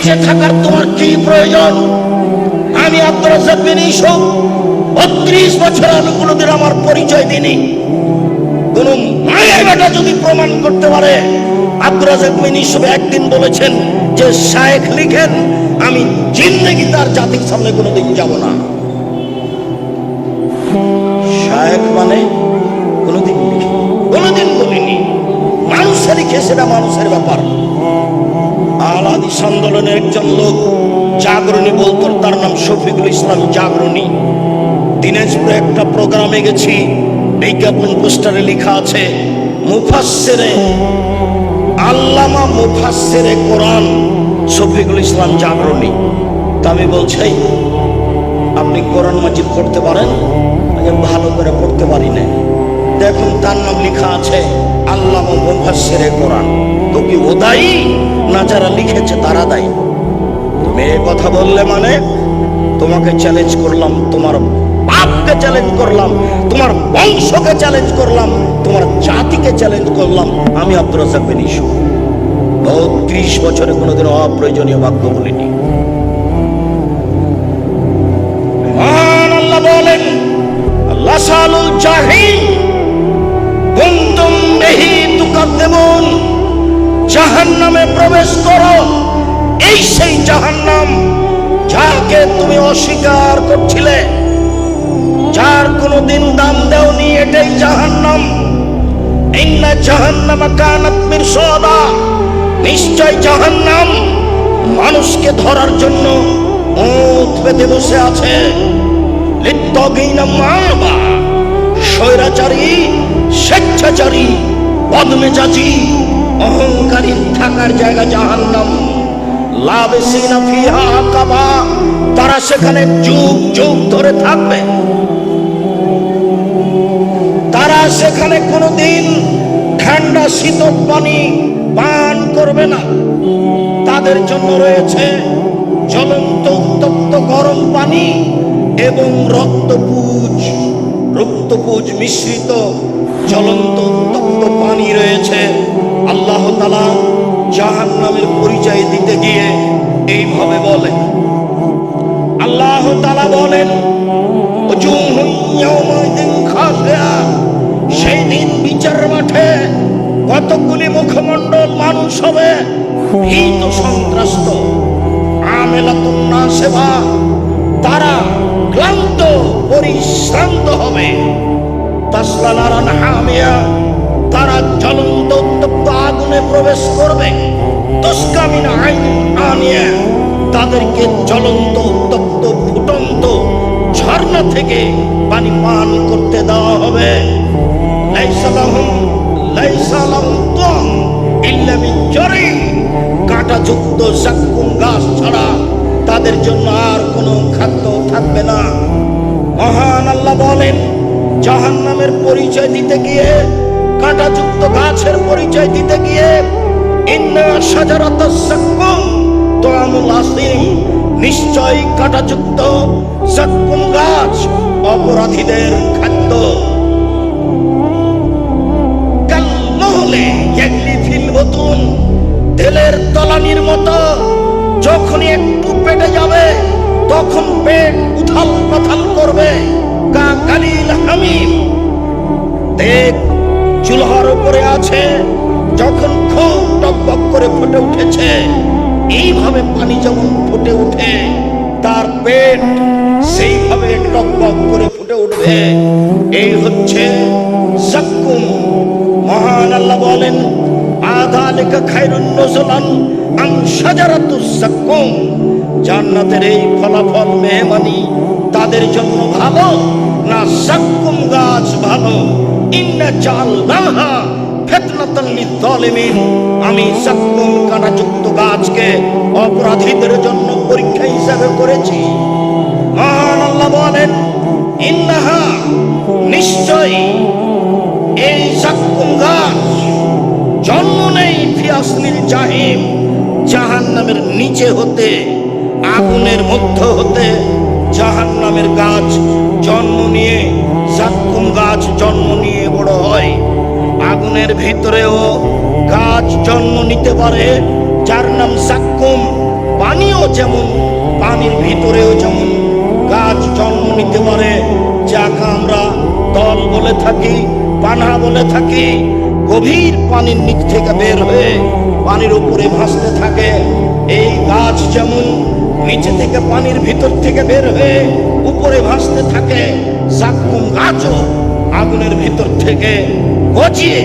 বেঁচে থাকার তোমার কি প্রয়োজন? আমি আব্দুল রাজ্জাক বিন বত্রিশ বছর আমি কোনোদিন আমার পরিচয় দিইনি। কোন মায়ের বেটা যদি প্রমাণ করতে পারে আব্দুল রাজাক একদিন বলেছেন যে শায়েখ লিখেন, আমি জিন্দগি তার জাতির সামনে কোনোদিন যাব না। শায়েখ মানে কোনোদিন কোনোদিন বলিনি। মানুষের লিখে সেটা মানুষের ব্যাপার। আলাদিস আন্দোলনের একজন লোক জাগরণী বলতো তার নাম শফিকুল ইসলাম জাগরণী। দিনাজপুরে একটা প্রোগ্রামে গেছি, বিজ্ঞাপন পোস্টারে লেখা আছে, মুফাসসিরে, আল্লামা মুফাসসিরে কোরআন, শফিকুল ইসলাম জাগরণী। তা আমি বলছি আপনি কোরআন মাজিদ পড়তে পারেন? ভালো করে পড়তে পারি না দেখুন তার নাম লেখা আছে আল্লাহ মুফাসসিরে কোরআন। তো কি ও দায়ী না যারা লিখেছে তারা দায়ী। মেয়ে কথা বললে মানে তোমাকে চ্যালেঞ্জ করলাম, তোমার বাপকে চ্যালেঞ্জ করলাম, তোমার বংশকে চ্যালেঞ্জ করলাম, তোমার জাতিকে চ্যালেঞ্জ করলাম। আমি আব্দুল রাজাক বিন ইসু। বত্রিশ বছরে কোনোদিন অপ্রয়োজনীয় বাক্য বলিনি। আল্লাহ বলেন, আল্লাহ জাহিন কুন্তুম বিহি তুকাদ্দিমুন জাহান্নামে প্রবেশ করো। এই সেই জাহান্নাম যাকে তুমি অস্বীকার করছিলে। যার কোনোদিন দাম দেওনি, এটাই জাহান্নাম। ইন্না জাহান্নামা কানাত মিরসাদা নিশ্চয় জাহান্নাম মানুষকে ধরার জন্য ওঁত পেতে আছে। লিত্তগিনা মারবা স্বৈরাচারী স্বেচ্ছাচারী, বদমেজাজি, অহংকারী থাকার জায়গা জাহান্নাম। তারা সেখানে যুগ যুগ ধরে থাকবে। তারা সেখানে কোনোদিন ঠান্ডা শীতল পানি পান করবে না। তাদের জন্য রয়েছে জ্বলন্ত, উত্তপ্ত গরম পানি এবং রক্তপুজ রক্তপুজ মিশ্রিত, জ্বলন্ত উত্তপ্ত পানি রয়েছে। আল্লাহ তালা জাহান নামের পরিচয় দিতে গিয়ে এইভাবে বলেন। আল্লাহ তালা বলেন "ওজুহুন ইয়াওমাইদিন সেই দিন বিচার মাঠে কতগুলি মুখমণ্ডল মানুষ হবে? ভীত, সন্ত্রস্ত, আমেলাতুন নাসিবা, তারা ক্লান্ত পরিশ্রান্ত হবে। তারা জ্বলন্ত উত্তপ্ত আগুনে প্রবেশ করবে। তুস্কামিন আইন আনিয়া তাদেরকে জ্বলন্ত, উত্তপ্ত, ফুটন্ত ঝর্ণা থেকে পানি পান করতে দেওয়া হবে। কাঁটাযুক্ত জাক্কুম গাছ ছাড়া তাদের জন্য আর কোনো খাদ্য থাকবে না। মহান আল্লাহ বলেন, জাহান্নামের পরিচয় দিতে গিয়ে, কাঁটাযুক্ত গাছের পরিচয় দিতে গিয়ে, ইন্না সাজারাত সাক্কুম তোয়ামুল আসিম নিশ্চয় কাঁটাযুক্ত সাক্কুম গাছ, অপরাধীদের খাদ্য। কাল্লহলে ইয়াগলি ফিল বতুন, তেলের তলানির মতো, যখনই একটু পেটে যাবে তখন পেট উথাল পাথাল করবে কা কালিল হামিম। দেখ, চুলহার উপরে আছে, যখন খুব টকবক করে ফুটে উঠেছে, এইভাবে পানি যেমন ফুটে উঠে, তার পেট সেইভাবে টকবক করে ফুটে উঠবে। এই হচ্ছে জাক্কুম। মহান আল্লাহ বলেন জান্নাতের এই ফলাফল মেহমানি তাদের জন্য ভালো, না জাক্কুম গাছ ভালো। ইন্না আমি জাক্কুম কাঁটাযুক্ত গাছকে অপরাধীদের জন্য পরীক্ষা হিসাবে করেছি। মহান আল্লাহ বলেন, ইন্নাহা এই জাক্কুম গাছ নেই জাহিম জাহান নামের নিচে হতে, আগুনের মধ্য হতে জাহান নামের গাছ জন্ম নিয়ে, জাক্কুম গাছ জন্ম নিয়ে বড় হয়। আগুনের ভিতরেও গাছ জন্ম নিতে পারে, যার নাম জাক্কুম। পানি যেমন, পানির ভিতরেও যেমন গাছ জন্ম নিতে পারে, যাকে আমরা দল বলে থাকি, পানা বলে থাকি গভীর পানির নিচ থেকে বের হয়ে পানির উপরে ভাসতে থাকে। এই গাছ যেমন নিচে থেকে পানির ভিতর থেকে বের হয়ে উপরে ভাসতে থাকে জাক্কুম গাছও আগুনের ভিতর থেকে গজিয়ে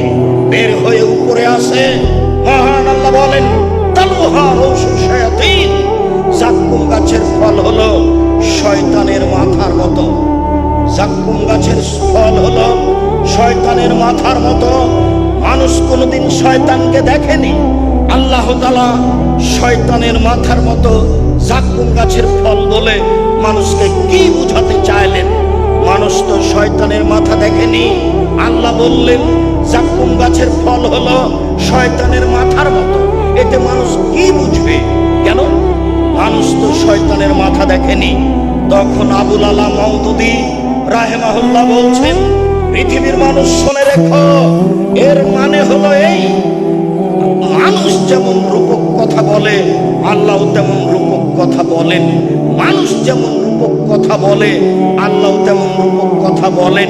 বের হয়ে উপরে আসে। মহান আল্লাহ বলেন, তালুহা রৌসুল শায়াতিন। জাক্কুম গাছের ফল হলো শয়তানের মাথার মতো। জাক্কুম গাছের ফল হলো শয়তানের মাথার মতো। মানুষ কোনোদিন শয়তানকে দেখেনি। আল্লাহ তালা শয়তানের মাথার মতো জাক্কুম গাছের ফল বলে মানুষকে কি বুঝাতে চাইলেন? মানুষ তো শয়তানের মাথা দেখেনি। আল্লাহ বললেন জাক্কুম গাছের ফল হলো শয়তানের মাথার মতো। এতে মানুষ কি বুঝবে? কেন? মানুষ তো শয়তানের মাথা দেখেনি। তখন আবুল আলা মৌদুদি রাহেমাহুল্লাহ বলছেন পৃথিবীর মানুষ শুনে রেখো। এর মানে হলো এই, মানুষ যেমন রূপক কথা বলে, আল্লাহ তেমন রূপক কথা বলেন। মানুষ যেমন রূপক কথা বলে, আল্লাহ তেমন রূপক কথা বলেন।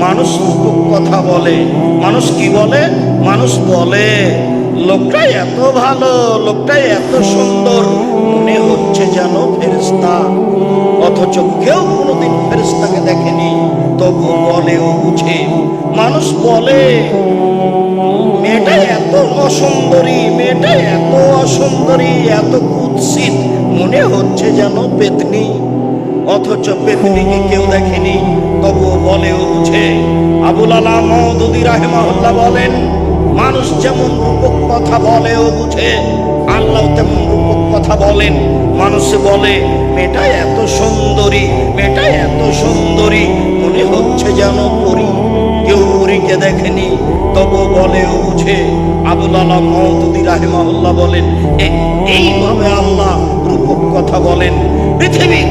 মানুষ রূপক কথা বলে। মানুষ কি বলে? মানুষ বলে লোকটা এত ভালো লোকটা এত সুন্দর, মনে হচ্ছে যেন ফেরেস্তা অথচ কেউ কোনোদিন ফেরেস্তাকে দেখেনি। তবু বলে, ও বুঝে, মানুষ বলে মেয়েটা এত অসুন্দরী মেয়েটা এত অসুন্দরী, এত কুৎসিত, মনে হচ্ছে যেন পেতনি। অথচ পেতনিকে কেউ দেখেনি। তবুও বলে, ও বুঝে। আবুল আলা মহদুদি রাহেমাহুল্লাহ বলেন, মানুষ যেমন রূপক কথা বলে, ও বুঝে। আল্লাহ তেমন কথা বলেন। মানুষ বলে, মেয়েটা এত সুন্দরী, মেয়েটা এত সুন্দরী, মনে হচ্ছে যেন পরি। কেউ পরীকে দেখেনি তবু বলে রাহেমাহুল্লাহ বলেন এইভাবে আল্লাহ রূপক কথা বলেন। পৃথিবীর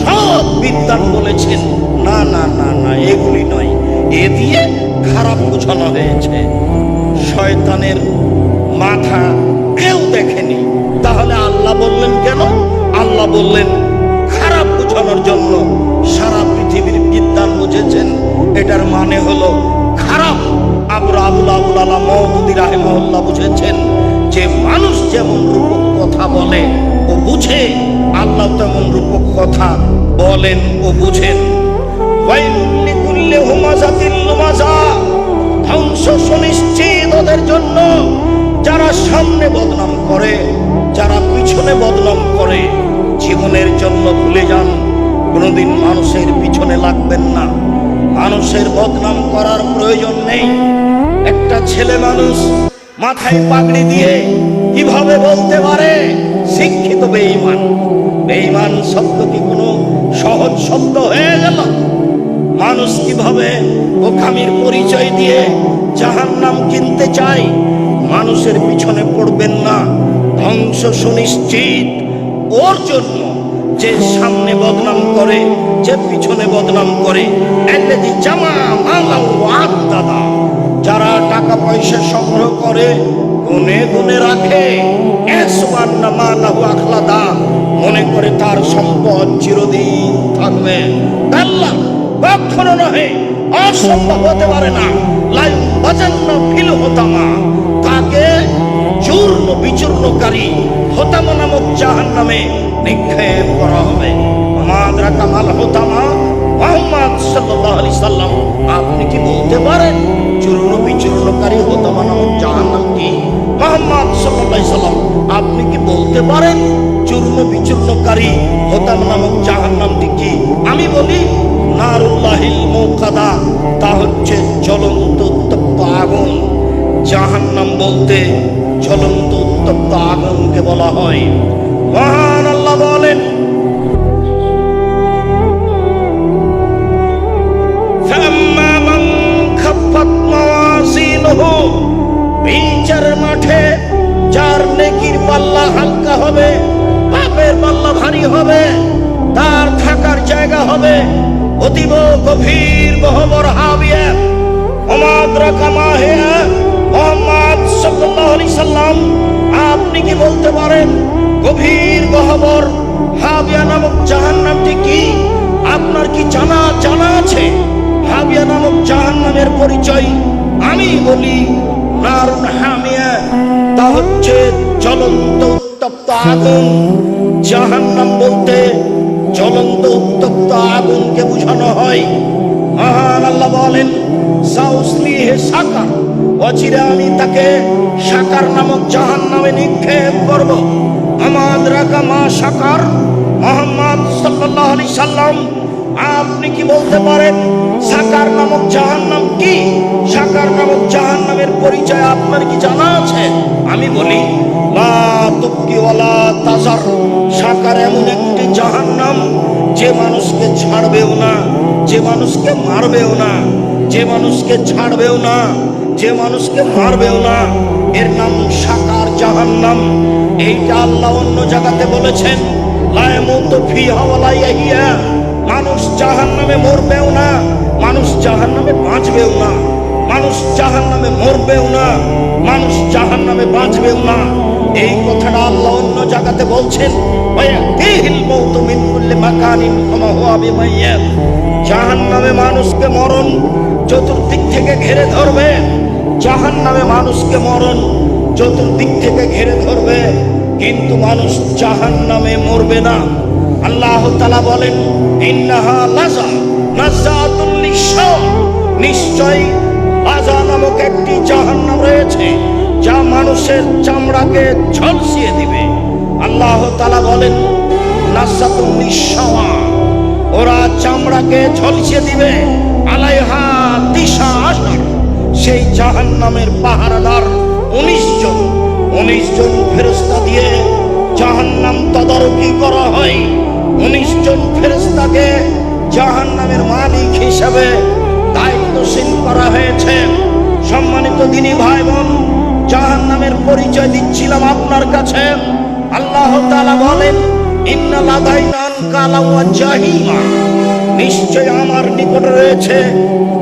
সব বিদ্যান বলেছেন, না না না না, এগুলি নয়। এ দিয়ে খারাপ বোঝানো হয়েছে। শয়তানের মাথা দেখেনি তাহলে আল্লাহ বললেন কেন? আল্লাহ বললেন, খারাপ বোঝানোর জন্য সারা পৃথিবীর বিদ্যান বুঝেছেন। এটার মানে হলো খারাপ। আবুল আবুল আবুল আল্লাহ মহদুদি রাহেমহল্লা বুঝেছেন যে মানুষ যেমন রূপক কথা বলে ও বুঝে, আল্লাহ তেমন রূপক কথা বলেন ও বুঝেন। ধ্বংস সুনিশ্চিত ওদের জন্য। যারা সামনে বদনাম করে, যারা পিছনে বদনাম করে, জীবনের জন্য ভুলে যান। কোনোদিন মানুষের পিছনে লাগবেন না। মানুষের বদনাম করার প্রয়োজন নেই। একটা ছেলে মানুষ মাথায় পাগড়ি দিয়ে কীভাবে বলতে পারে? শিক্ষিত বেঈমান। বেঈমান শব্দ কি কোনো সহজ শব্দ হয়ে গেল? মানুষ কীভাবে বোকামির পরিচয় দিয়ে জাহান নাম কিনতে চায়? মানুষের পিছনে পড়বেন না। ধ্বংস সুনিশ্চিত। ওর জন্য যে সামনে বদনাম করে, যে পিছনে বদনাম করে জামা দাদা, যারা টাকা পয়সা সংগ্রহ করে, গুনে গুনে রাখে। মনে করে তার সম্পদ চিরদিন থাকবে। আল্লাহ কখনো নহে, অসম্ভব হতে পারে না। লাইন বাজান্ন ফিল হতামা চূর্ণ বিচূর্ণকারী হতামা নামক জাহান নামে নিক্ষেপ করা হবে। আপনি কি বলতে পারেন চূর্ণ বিচূর্ণকারী হতামা নামক জাহান নামক নামটি কি? আমি বলি, নারুল্লাহিল মৌকাদা, তা হচ্ছে জ্বলন্ত আগুন। জাহান্নাম বলতে চলন্ত উত্তপ্ত আগুনকে বলা হয়। মহান আল্লাহ বলেন সাল্লাম আপনি কি বলতে পারেন? গভীর গহবর, হাবিয়া নামক জাহান্নামটি কি? আপনার কি জানা জানা আছে? হাবিয়া নামক জাহান্নামের পরিচয় আমি বলি, নারুন হামিয়া। তা হচ্ছে জ্বলন্ত উত্তপ্ত আগুন। জাহান্নাম বলতে জ্বলন্ত উত্তপ্ত আগুনকে বোঝানো হয়। মহান আল্লাহ বলেন সাকার। অচিরে আমি তাকে সাকার নামক জাহান নামে নিক্ষেপ করব। আমাদ রাখা মা সাকার। মোহাম্মদ সাল্লাহ আলি সাল্লাম, আপনি কি বলতে পারেন, সাকার নামক জাহান নাম কি? সাকার নামক জাহান নামের পরিচয় আপনার কি জানা আছে? আমি বলি, লা তুবকি ওয়ালা তাজার। সাকার এমন একটি জাহান নাম, যে মানুষকে ছাড়বেও না, যে মানুষকে মারবেও না। যে মানুষকে ছাড়বেও না, যে মানুষকে মারবেও না, এর নাম সাকার জাহান নাম এইটা আল্লাহ অন্য জায়গাতে বলেছেন মানুষ জাহান নামে মরবেও না, মানুষ জাহান নামে বাঁচবেও না, মানুষ জাহান নামে মরবেও না, মানুষ জাহান নামে বাঁচবেও না। এই কথাটা আল্লাহ অন্য জায়গাতে বলছেন ওয়ায়াতিহিল মাউতু মিন কুল্লি মাকানিন ওয়া হুয়া বিমাইয়াত। জাহান নামে মানুষকে মরণ চতুর্দিক থেকে ঘেরে ধরবে। জাহান নামে মানুষকে মরণ চতুর্দিক থেকে ঘেরে ধরবে। কিন্তু মানুষ জাহান নামে মরবে না। আল্লাহ তালা বলেন, ইন্নাহা লাজা নিশ্চয়ই লাজা নামক একটি জাহান্নাম রয়েছে, যা মানুষের চামড়াকে ঝলসিয়ে দিবে। আল্লাহ তালা বলেন নাজাতুল লিশাওয়া ওরা চামড়াকে ঝলসিয়ে দিবে, আলাইহা দিশা সেই জাহান্নামের পাহারাদার উনিশ জন উনিশ জন ফেরস্তা দিয়ে জাহান্নাম তদারকি করা হয়। উনিশ জন ফেরস্তাকে জাহান্নামের মালিক হিসাবে দায়িত্বশীল করা হয়েছে। সম্মানিত দিনী ভাই বোন জাহান্নামের পরিচয় দিচ্ছিলাম আপনার কাছে। আল্লাহ তাআলা বলেন ইন্না জাহিমা নিশ্চয় আমার নিকট রয়েছে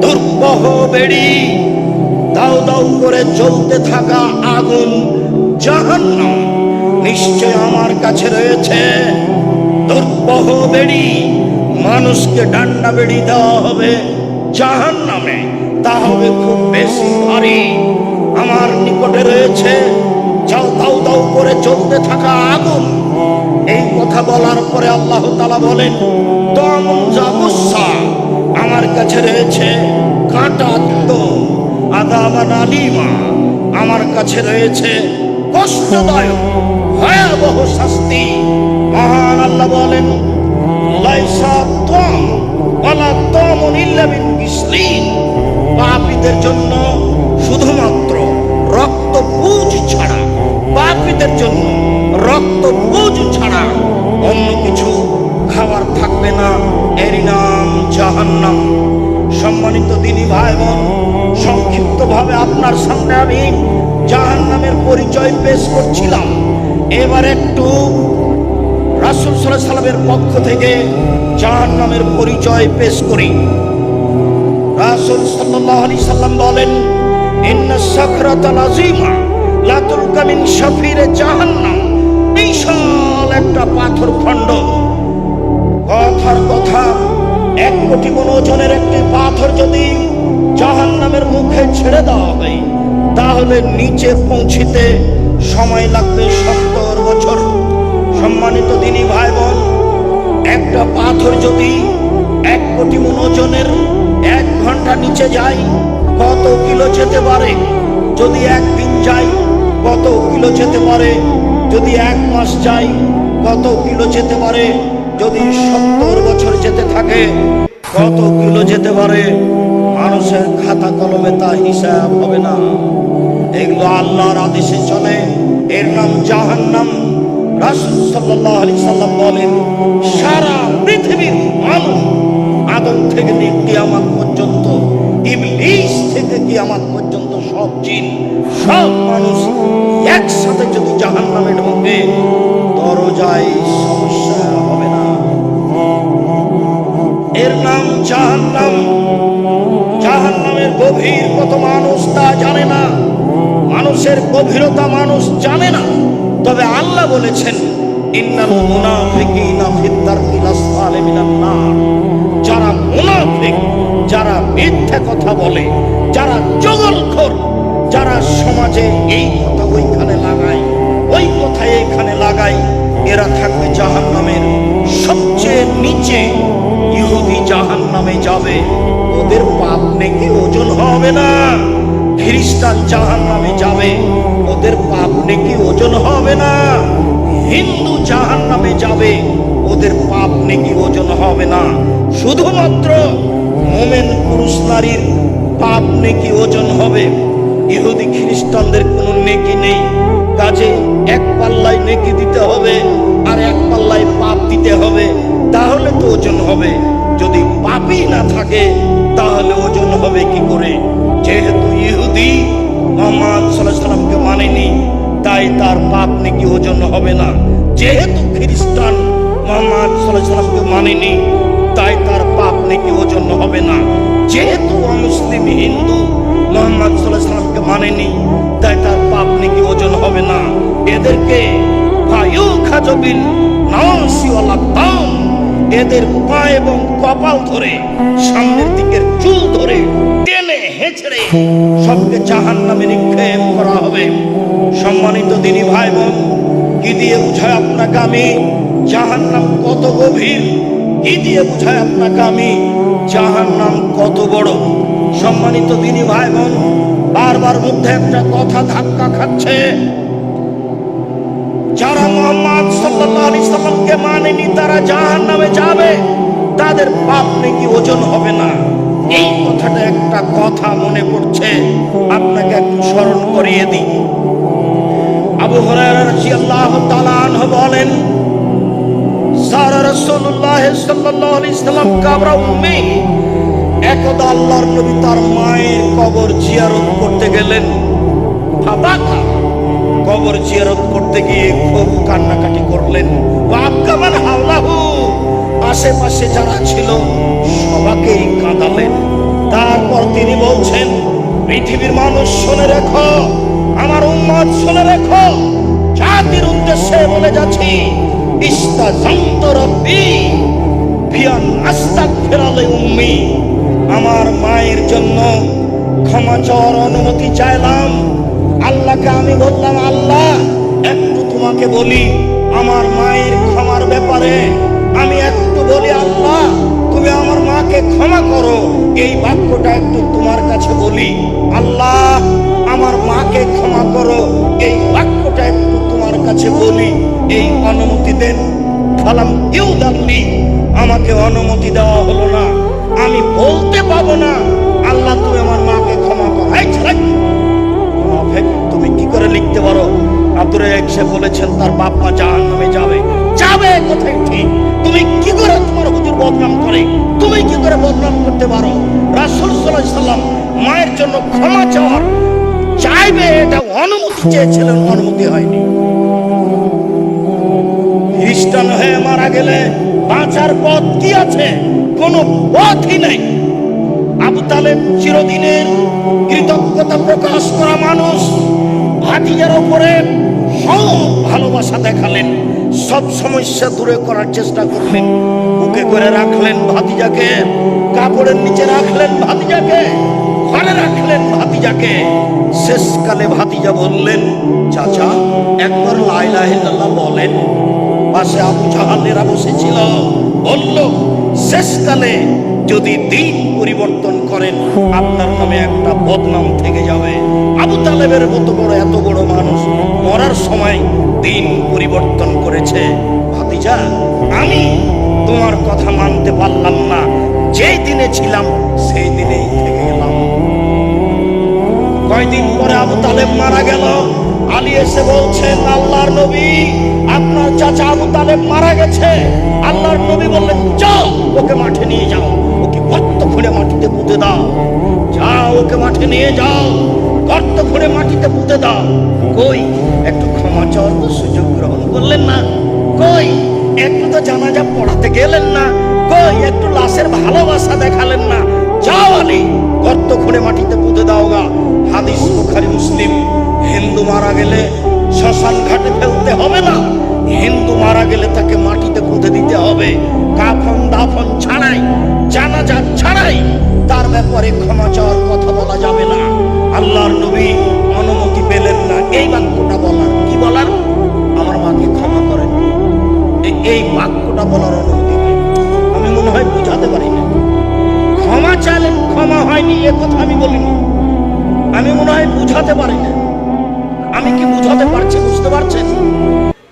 দুর্বহ বেড়ি। দাউ দাউ করে জ্বলতে থাকা আগুন জাহান্নাম, নিশ্চয় আমার কাছে রয়েছে দুর্বহ বেড়ি। মানুষকে ডান্ডা বেড়ি দেওয়া হবে জাহান্নামে, তা হবে খুব বেশি ভারী। আমার নিকটে রয়েছে, যাও দাউ দাউ করে জ্বলতে থাকা আগুন এই কথা বলার পরে আল্লাহ তালা বলেন আমার কাছে রয়েছে, কাঁটা আদাবান আলিমা আমার কাছে রয়েছে, কষ্টদায়ক, ভয়াবহ শাস্তি। মহান আল্লাহ বলেন, লাইসা তম ওয়ালা তমন ইল্লা বিন পাপীদের জন্য শুধুমাত্র রক্ত পুজ ছাড়া পাপীদের জন্য রক্ত পুজ ছাড়া অন্য কিছু খাবার থাকবে না। এর নাম জাহান্নাম। সম্মানিত দিনী ভাই বোন সংক্ষিপ্তভাবে আপনার সামনে আমি জাহান্নামের পরিচয় পেশ করছিলাম। এবার একটু রাসুল সাল্লাহ সাল্লামের পক্ষ থেকে জাহান্নামের পরিচয় পেশ করি। রাসুল আলাইহি সাল্লাম বলেন, ইন্না সাকরাতাল আযীমা লা তুলকা মিন শাফিরে জাহান্নাম। বিশাল একটা পাথর খণ্ড। কথার কথা, এক কোটি মন ওজনের একটি পাথর যদি জাহান্নামের মুখে ছেড়ে দেওয়া হয়, তাহলে নিচে পৌঁছিতে সময় লাগবে সত্তর বছর। সম্মানিত দিনী ভাই বোন একটা পাথর যদি এক কোটি মন ওজনের এক ঘণ্টা নিচে যায়, কত কিলো যেতে পারে? যদি একদিন যাই কত কিলো যেতে পারে? যদি এক মাস যাই, কত কিলো যেতে পারে? যদি সত্তর বছর যেতে থাকে, কত কিলো যেতে পারে? মানুষের খাতা কলমে তা হিসাব হবে না। এগুলো আল্লাহর আদেশে চলে। এর নাম জাহান্নাম। রাসূল সাল্লাল্লাহু আলাইহি সাল্লাম বলেন, সারা পৃথিবীর মানুষ আদম থেকে কিয়ামত পর্যন্ত ইবলিস থেকে কিয়ামত পর্যন্ত সব জিন, সব মানুষ একসাথে যদি জাহান্নামে ঢোকে দরজায় সমস্যা হবে না? এর নাম জাহান্নাম। জাহান্নামের গভীর কত মানুষ তা জানে না। মানুষের গভীরতা মানুষ জানে না। তবে আল্লাহ বলেছেন, ইন্নাল মুনাফিকিনা ফিদ-দারকিল আসফালি মিনান নার। যারা মুনাফিক যারা মিথ্যা কথা বলে, যারা জগলখোর যারা সমাজে এই কথা ওইখানে লাগায়, ওই কথা এইখানে লাগায়, এরা থাকবে জাহান্নামের সবচেয়ে নিচে। ইহুদি জাহান্নামে যাবে, ওদের পাপ নাকি ওজন হবে না। খ্রিস্টান জাহান্নামে যাবে, ওদের পাপ নাকি ওজন হবে না। হিন্দু জাহান্নামে যাবে, ওদের পাপ নাকি ওজন হবে না। শুধুমাত্র মোমেন পুরুষ নারীর পাপ নেকি ওজন হবে। ইহুদি খ্রিস্টানদের কোনো নেকি নেই। কাজে এক পাল্লায় নেকি দিতে হবে আর এক পাল্লায় পাপ দিতে হবে, তাহলে তো ওজন হবে। যদি পাপই না থাকে, তাহলে ওজন হবে কি করে? যেহেতু ইহুদি মোহাম্মদ সাল্লাহ সাল্লামকে মানেনি, তাই তার পাপ নাকি ওজন হবে না। যেহেতু খ্রিস্টান মোহাম্মদ সাল্লাহ সাল্লামকে মানেনি, তাই তার পাপ নাকি ওজন হবে না? যেহেতু অমুসলিম হিন্দু, মোহাম্মদ সাল্লাহ সাল্লামকে মানেনি, তাই তার পাপ নাকি ওজন হবে না। এদেরকে এদের পা এবং কপাল ধরে, সামনের দিকের চুল ধরে টেনে হেঁচড়ে সবকে জাহান নামে নিক্ষেপ করা হবে। সম্মানিত দিনী ভাই বোন, কি দিয়ে বুঝায় আপনাকে আমি? জাহান নাম কত গভীর কি দিয়ে বুঝায় আপনাকে আমি? জাহান নাম কত বড়। সম্মানিত দিনী ভাই বোন বারবার মধ্যে একটা কথা ধাক্কা খাচ্ছে। যারা মোহাম্মদ সাল্লাল্লাহু আলাইহি সাল্লামকে মানেনি, তারা জাহান্নামে যাবে। তাদের পাপ নাকি ওজন হবে না। এই কথাটা একটা কথা মনে পড়ছে। আপনাকে একটু স্মরণ করিয়ে দিই। আবু আনহু বলেন সারা রাসূলুল্লাহ সাল্লাল্লাহু আলাইহি সাল্লাম কাবরা উম্মি, একদা আল্লাহর নবী তার মায়ের কবর জিয়ারত করতে গেলেন। ফাবাকা কবর জিয়ারত করতে গিয়ে খুব কান্নাকাটি করলেন। আবকামান হাওলাহু, আশেপাশে যারা ছিল, সবাকেই কাঁদালেন। তারপর তিনি বলছেন, পৃথিবীর মানুষ শুনে রেখো, আমার উম্মত শুনে রেখো। জাতির উদ্দেশ্যে বলে যাচ্ছি আমার মায়ের জন্য ক্ষমা চাওয়ার অনুমতি চাইলাম। আল্লাহকে আমি বললাম, আল্লাহ, একটু তোমাকে বলি, আমার মায়ের ক্ষমার ব্যাপারে। আমি একটু বলি, আল্লাহ, তুমি আমার মাকে ক্ষমা করো। এই বাক্যটা একটু তোমার কাছে বলি, আল্লাহ, আমার মাকে ক্ষমা করো। এই বাক্যটা একটু তোমার কাছে বলি, এই অনুমতি দেন। ফালাম কেউ দাল্লি আমাকে অনুমতি দেওয়া হলো না। আমি বলতে পাবো না। আল্লাহ, তুমি আমার মাকে ক্ষমা করো। তুমি কি করে লিখতে পারো? আব্দুর সে বলেছেন, তার বাপ মা জাহান নামে যাবে। যাবে কোথায় ঠিক? তুমি কি করে তোমার হুজুর বদনাম করে? তুমি কি করে বদনাম করতে পারো? রাসূল আলাইহি সাল্লাম মায়ের জন্য ক্ষমা চাওয়ার চাইবে এটা অনুমতি চেয়েছিলেন, অনুমতি হয়নি। খ্রিস্টান হয়ে মারা গেলে বাঁচার পথ কি আছে? কোনো পথই নেই। আবু তালেব চিরদিনের কৃতজ্ঞতা প্রকাশ করা মানুষ, ভাতিজার সব ভালোবাসা দেখালেন, সব সমস্যা দূরে করার চেষ্টা করলেন, বুকে করে রাখলেন ভাতিজাকে, কাপড়ের নিচে রাখলেন ভাতিজাকে, ঘরে রাখলেন ভাতিজাকে। শেষকালে ভাতিজা বললেন, চাচা, একবার লাইলা ইল্লাল্লাহ বলেন, পাশে আবু জাহালেরা বসেছিল। বলল, শেষকালে যদি দিন পরিবর্তন করেন, আপনার নামে একটা বদনাম থেকে যাবে। আবু তালেবের মতো বড়, এত বড় মানুষ মরার সময় দিন পরিবর্তন করেছে। ভাতিজা, আমি তোমার কথা মানতে পারলাম না। যেই দিনে ছিলাম, সেই দিনেই থেকে গেলাম। কয়দিন পরে আবু তালেব মারা গেল। আলী এসে বলছেন, আল্লাহর নবী, আপনার চাচা আবু তালেব মারা গেছে। আল্লাহর নবী বললেন, যাও, ওকে মাঠে নিয়ে যাও। ওকে গর্ত খুঁড়ে মাটিতে পুঁতে দাও। যাও, ওকে মাঠে নিয়ে যাও। গর্ত খুঁড়ে মাটিতে পুঁতে দাও। কই? একটু ক্ষমা চাওয়ার সুযোগ গ্রহণ করলেন না। কই? একটু তো জানাজা পড়াতে গেলেন না। কই? একটু লাশের ভালোবাসা দেখালেন না। যাও, আলী। গর্ত খুঁড়ে মাটিতে পুঁতে দাও গা হাদিস বুখারি, মুসলিম। হিন্দু মারা গেলে শ্মশান ঘাটে ফেলতে হবে না। হিন্দু মারা গেলে তাকে মাটিতে পুঁতে দিতে হবে। কাফন দাফন ছাড়াই, জানাজা ছাড়াই তার ব্যাপারে ক্ষমা চাওয়ার কথা বলা যাবে না। আল্লাহর নবী অনুমতি পেলেন না। এই বাক্যটা বলার। কি বলার? আমার মাকে ক্ষমা করেন। এই বাক্যটা বলার অনুমতি আমি মনে হয় বুঝাতে পারি ক্ষমা চাইলেন ক্ষমা হয়নি, এ কথা আমি বলিনি। আমি মনে হয় বুঝাতে পারি না আমি কি বুঝাতে পারছি, বুঝতে পারছেন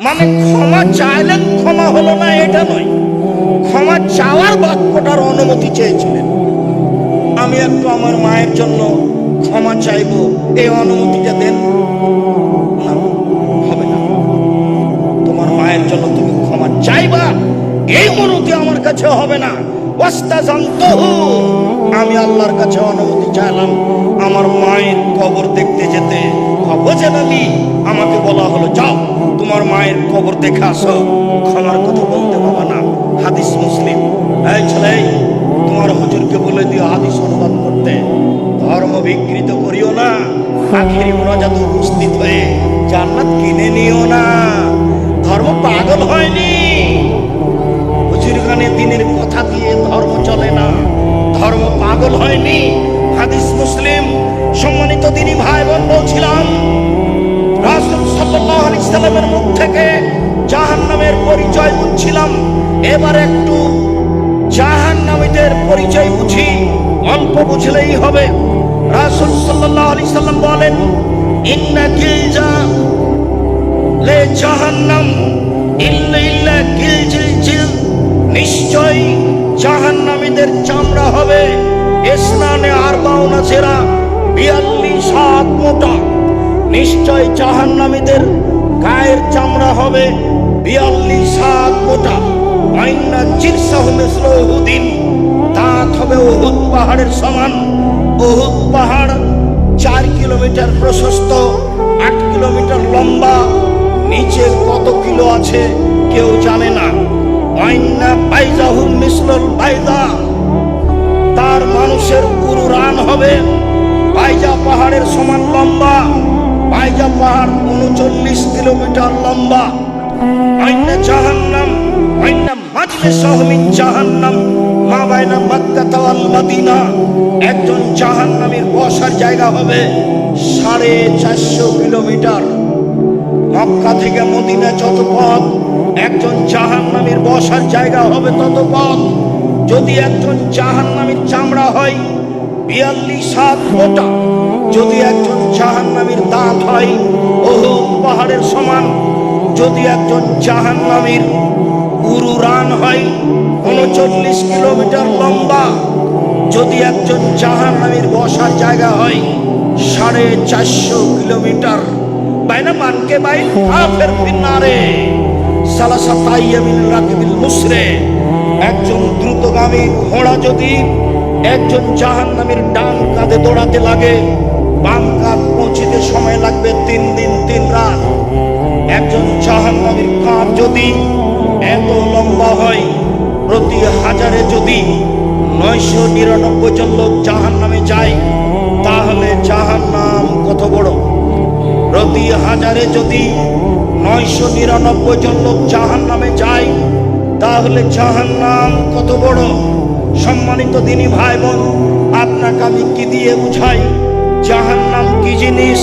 মানে ক্ষমা চাইলেন ক্ষমা হলো না, এটা নয়। ক্ষমা চাওয়ার বাক্যটার অনুমতি চেয়েছিলেন। আমি একটু আমার মায়ের জন্য ক্ষমা চাইব এই অনুমতিটা দেন। না, হবে না। তোমার মায়ের জন্য তুমি ক্ষমা চাইবা, এই অনুমতি আমার কাছে হবে না। আমি আল্লাহর কাছে অনুমতি চাইলাম, আমার মায়ের কবর দেখতে যেতে। বোঝেন আলী আমাকে বলা হলো, যাও, তোমার মায়ের কবর দেখে আসো। ক্ষমার কথা বলতে পারবা না। হাদিস মুসলিম। এই ছেলে, তোমার হুজুরকে বলে দিও হাদিস অনুবাদ করতে। ধর্ম বিকৃত করিও না। আখেরি মোনাজাত উপস্থিত হয়ে জান্নাত কিনে নিও না। ধর্ম পাগল হয়নি। হুজুর দিনের কথা দিয়ে ধর্ম চলে না। ধর্ম পাগল হয়নি। হাদিস মুসলিম। সম্মানিত দিনী ভাই বোন বলছিলাম, রাসূল সাল্লাল্লাহু আলাইহি সাল্লামের মুখ থেকে জাহান্নামের পরিচয় বুঝছিলাম। এবার একটু জাহান্নামীদের পরিচয় বুঝি, অল্প বুঝলেই হবে। রাসূল আলাইহি সাল্লাম বলেন, ইন্না গিলজা লে জাহান্নাম, ইল্লা ইল্লা জিল নিশ্চয় জাহান্নামীদের চামড়া হবে। ইসনানে আরবাউনা জেরা বিয়াল্লিশ হাত মোটা নিশ্চয় জাহান্নামীদের গায়ের চামড়া হবে বিয়াল্লিশ হাত মোটা আইনা চিরসাহ মিসল উহুদিন। দাঁত হবে উহুদ পাহাড়ের সমান। উহুদ পাহাড় চার কিলোমিটার প্রশস্ত, আট কিলোমিটার লম্বা। নিচে কত কিলো আছে কেউ জানে না। আইনা বাইজাহু মিসলুল বাইদা। তার মানুষের পুরো রান হবে। বাইজা পাহাড়ের সমান লম্বা। বাইজা পাহাড় উনচল্লিশ কিলোমিটার লম্বা। আইনা জাহান্নাম, আইনা মাজলে সহমিন জাহান্নাম। মা বাইনা মক্কা তাওয়াল মদিনা। একজন জাহান্নামীর বসার জায়গা হবে সাড়ে চারশো কিলোমিটার। মক্কা থেকে মদিনা যত পথ একজন জাহান্নামীর বসার জায়গা হবে তত পথ যদি একজন জাহান্নামীর চামড়া হয় বিয়াল্লিশ হাত মোটা যদি একজন জাহান্নামীর দাঁত হয় ওহু পাহাড়ের সমান। যদি একজন জাহান্নামীর উরু রান হয়, উনচল্লিশ কিলোমিটার লম্বা। যদি একজন জাহান্নামীর বসার জায়গা হয়, সাড়ে চারশো কিলোমিটার। বাইনা মানকে বাইন কাফের ফিন্নারে। একজন দ্রুতগামী ঘোড়া যদি একজন জাহান্নামীর ডান কাঁধে দৌড়াতে লাগে, বাম কাঁধ পৌঁছিতে সময় লাগবে তিন দিন, তিন রাত। একজন জাহান্নামীর কাঁধ যদি এত লম্বা হয়, প্রতি হাজারে যদি নয়শো নিরানব্বই জন লোক জাহান নামে যায়, তাহলে জাহান্নাম কত বড়? প্রতি হাজারে যদি নয়শো নিরানব্বই জন লোক জাহান নামে যায়। তাহলে জাহান্নাম কত বড়? সম্মানিত দিনী ভাই বোন আপনাকে আমি কি দিয়ে বুঝাই? জাহান্নাম কি জিনিস?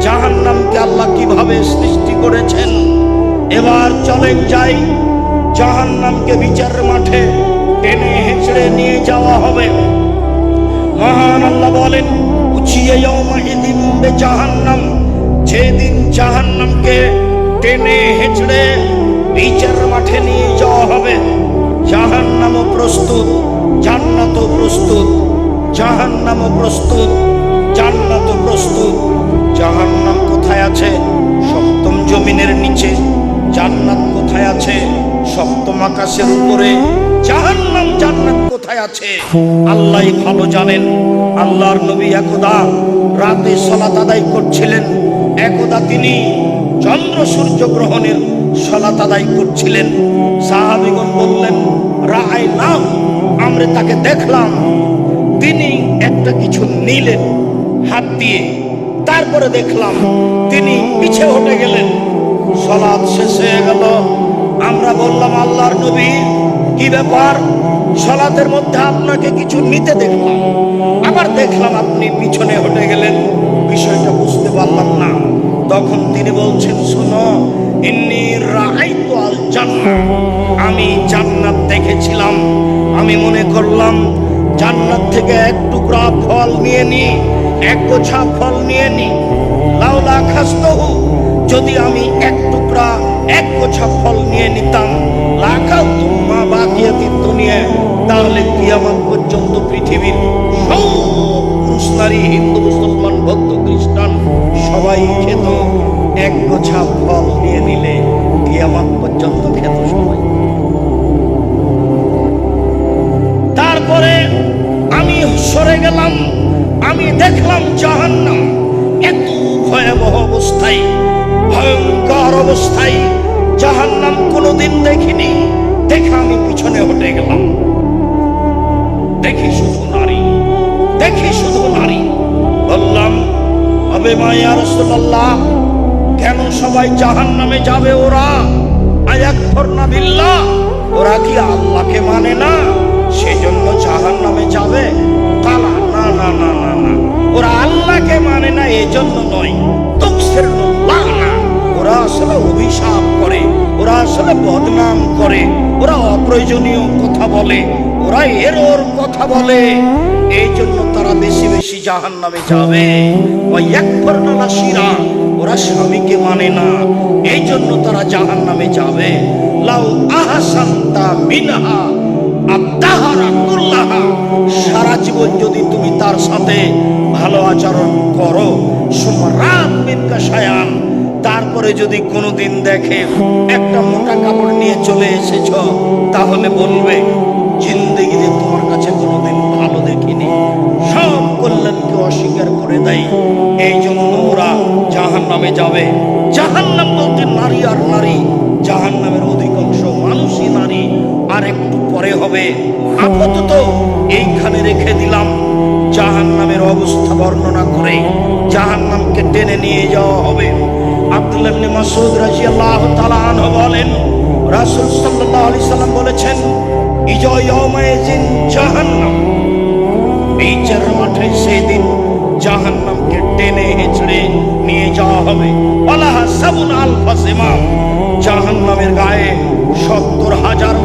জাহান্নামকে আল্লাহ কীভাবে সৃষ্টি করেছেন? এবার চলেন যাই। জাহান্নামকে বিচারের মাঠে টেনে হেঁচড়ে নিয়ে যাওয়া হবে। মহান আল্লাহ বলেন, উচিয়ে জাহান্নাম। যেদিন জাহান্নামকে টেনে হেঁচড়ে বিচার মাঠে নিয়ে যাওয়া হবে, জাহান্নামও প্রস্তুত, জান্নাতও প্রস্তুত, জাহান্নামও প্রস্তুত জান্নাত প্রস্তুত। জাহান্নাম কোথায় আছে? সপ্তম জমিনের নিচে। জান্নাত কোথায় আছে? সপ্তম আকাশের উপরে। জাহান্নাম, জান্নাত কোথায় আছে? আল্লাহ ভালো জানেন। আল্লাহর নবী একদা রাতে সলাত আদায় করছিলেন। একদা তিনি চন্দ্র সূর্য গ্রহণের সলাত আদায় করছিলেন। সাহাবিগণ বললেন, রায় নাম আমরা তাকে দেখলাম। তিনি একটা কিছু নিলেন, হাত দিয়ে। তারপরে দেখলাম, তিনি পিছে হটে গেলেন। সলাদ শেষ হয়ে গেল। আমরা বললাম, আল্লাহর নবী, কি ব্যাপার? সলাতের মধ্যে আপনাকে কিছু নিতে দেখলাম। আবার দেখলাম আপনি পিছনে হটে গেলেন। বিষয়টা বুঝতে পারলাম না। তখন তিনি বলছেন, শোনো, ইন্নি রাআইতু আল জান্নাহ আমি জান্নাত দেখেছিলাম। আমি মনে করলাম, জান্নাত থেকে এক টুকরা ফল নিয়ে নি, এক গোছা ফল নিয়ে নি। লাউলা খাস্তহু, যদি আমি এক টুকরা, এক গোছা ফল নিয়ে নিতাম লাখাও তোমা বাকিয়াতি দুনিয়া। তাহলে কিয়ামত পর্যন্ত পৃথিবীর সব হিন্দু, মুসলমান, বৌদ্ধ, খ্রিস্টান সবাই খেত, এক গোছা ফল নিয়ে নিলে কিয়ামত পর্যন্ত খেত সবাই। তারপরে আমি সরে গেলাম, আমি দেখলাম জাহান্নাম এত ভয়াবহ অবস্থায়, ভয়ঙ্কর অবস্থায়, জাহান্নাম কোনোদিন দেখিনি, দেখে আমি পিছনে হটে গেলাম। কেন সবাই জাহান নামে যাবে ওরা? আয়াক্ষর না বিল্লাহ, ওরা কি আল্লাহকে মানে না? সেজন্য জাহান নামে যাবে? তালা, না না না না না ওরা আল্লাহকে মানে না, এজন্য নয় তুকসের না ওরা আসলে অভিশাপ করে, ওরা আসলে বদনাম করে, ওরা অপ্রয়োজনীয় কথা বলে, ওরা এর ওর কথা বলে। এই জন্য তারা বেশি বেশি জাহান নামে যাবে ওরা স্বামীকে মানে না। এই জন্য তারা জাহান নামে যাবে। লাউ আহাসান্তা মিনহা সারা জীবন যদি তুমি তার সাথে ভালো আচরণ করো সুমরাত যদি কোনোদিন দেখে একটা মোটা কাপড় নিয়ে চলে এসেছ, তাহলে বলবে, জিন্দগিতে তোমার কাছে কোনোদিন ভালো দেখিনি। সব কল্যাণকে অস্বীকার করে দেয়। এই জন্য ওরা জাহান নামে যাবে। জাহান নাম বলতে নারী আর নারী। জাহান নামের অধিকাংশ মানুষই নারী। আর একটু পরে হবে। আপাতত এইখানে রেখে দিলাম। জাহান নামের অবস্থা বর্ণনা করে জাহান নামকে টেনে নিয়ে যাওয়া হবে। আব্দুল্লাহ ইবনে মাসউদ রাদিয়াল্লাহু তাআলা আনহু বলেন, রাসূল সাল্লাল্লাহু আলাইহি সাল্লাম বলেছেন ইজা ইয়াউমাইজিন জাহান্নাম। বিচার মাঠে সেদিন জাহান্নামকে টেনে হেঁচড়ে নিয়ে যাওয়া হবে। আল্লাহ সাবুন আলফা সিমাম জাহান্নামের গায়ে সত্তর হাজার